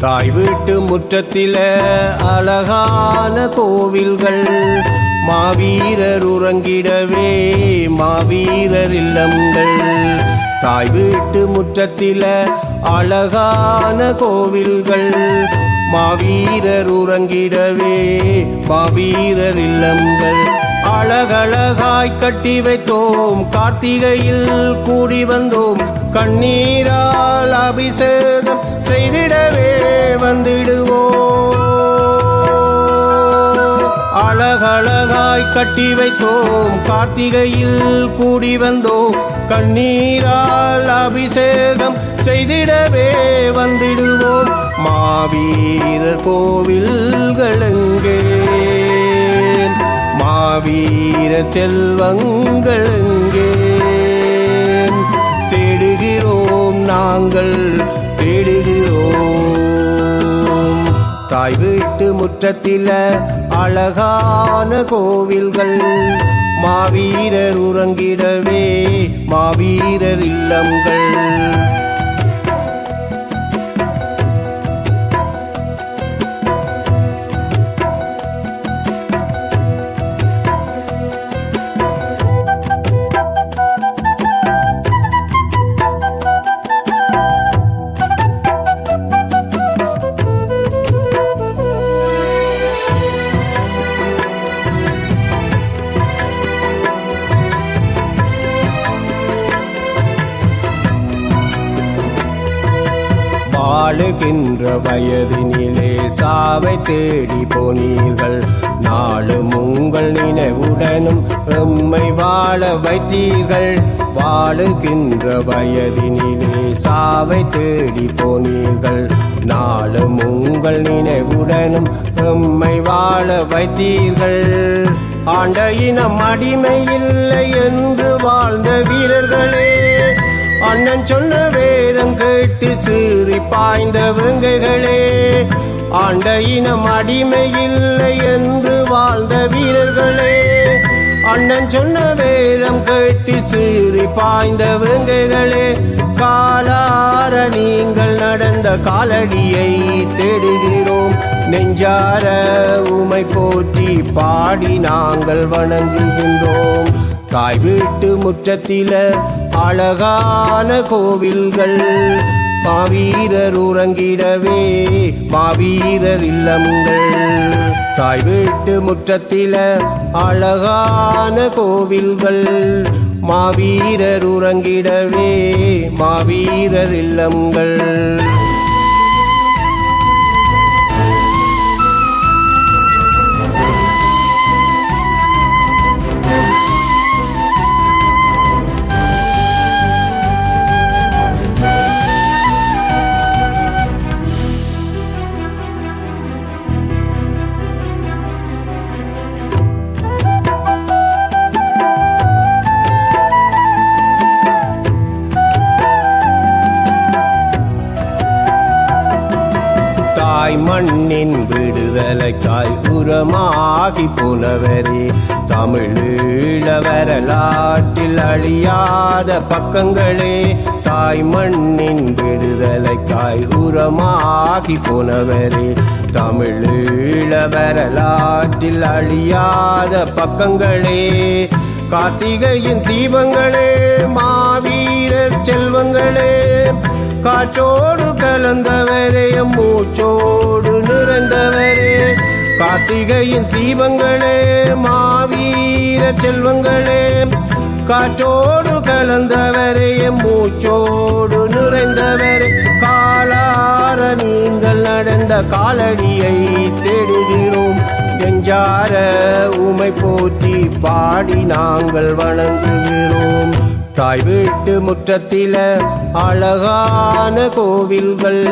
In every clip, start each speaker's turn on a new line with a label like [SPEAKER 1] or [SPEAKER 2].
[SPEAKER 1] தாய் வீட்டு முற்றத்தில அழகான கோவில்கள். மாவீரர் உறங்கிடவே மாவீரர் இல்லங்கள். தாய் வீட்டு முற்றத்தில அழகான கோவில்கள். மாவீரர் உறங்கிடவே மாவீரர் இல்லங்கள். அழகழகாய் கட்டி வைத்தோம். கார்த்திகையில் கூடி வந்தோம். கண்ணீரால் அபிஷேகம் செய்திடவே வந்திடுவோ. அழகழகாய் கட்டி வைத்தோம் கார்த்திகையில் கூடி வந்தோம். கண்ணீரால் அபிஷேகம் செய்திடவே வந்திடுவோம். மாவீரர் கோவில்களெங்கே மாவீர செல்வங்களெங்கே முற்றத்தில அழகான கோவில்கள். மாவீரர் உறங்கிடவே மாவீரர் இல்லங்கள். வாழுகின்ற வயதினிலே சாவை தேடி போனீர்கள். நாளும் உங்கள் நினைவுடனும் எம்மை வாழ வைத்தீர்கள். வாழுகின்ற வயதினிலே சாவை தேடி போனீர்கள். நாளும் உங்கள் நினைவுடனும் எம்மை வாழ வைத்தீர்கள். ஆண்ட இனம் அடிமை இல்லை என்று வாழ்ந்த வீரர்களே. அண்ணன் சொன்ன வேதம் கேட்டு சீறி பாய்ந்தவங்ககளே ஆண்ட இனம் அடிமை இல்லை என்று வாழ்ந்த வீரர்களே. அண்ணன் சொன்ன வேதம் கேட்டு சீறி பாய்ந்தவங்ககளே காலார நீங்கள் நடந்த காலடியை தேடுகிறோம். நெஞ்சார உமை போற்றி பாடி நாங்கள் வணங்குகின்றோம். தாய் வீட்டு முற்றத்தில அழகான கோவில்கள். மாவீரர் உறங்கிடவே மாவீரர் இல்லங்கள். தாய் வீட்டு முற்றத்தில அழகான கோவில்கள். மாவீரர் உறங்கிடவே மாவீரர் இல்லங்கள். தாய் மண்ணின் விடுதலைக்காய் உரமாகி போனவரே தமிழீழ வரலாற்றில் அழியாத பக்கங்களே. தாய் மண்ணின் விடுதலைக்காய் உரமாகி போனவரே தமிழீழ வரலாற்றில் அழியாத பக்கங்களே. கார்த்திகையின் தீபங்களே மாவீரர் செல்வங்களே காற்றோடு கலந்தவரே மூச்சோடு நிறைந்தவரே கார்த்திகையின் தீபங்களே மாவீர செல்வங்களே காற்றோடு கலந்தவரே மூச்சோடு நிறைந்தவரே காலார நீங்கள் நடந்த காலடியை தேடி நெஞ்சார உமை போற்றி பாடி நாங்கள் வணங்குகிறோம். தாய் வீட்டு முற்றத்தில அழகான கோவில்கள்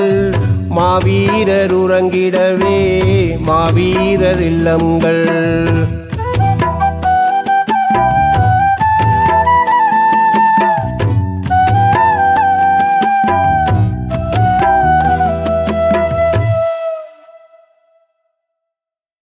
[SPEAKER 1] மாவீரர் உறங்கிடவே மாவீரர் இல்லங்கள்.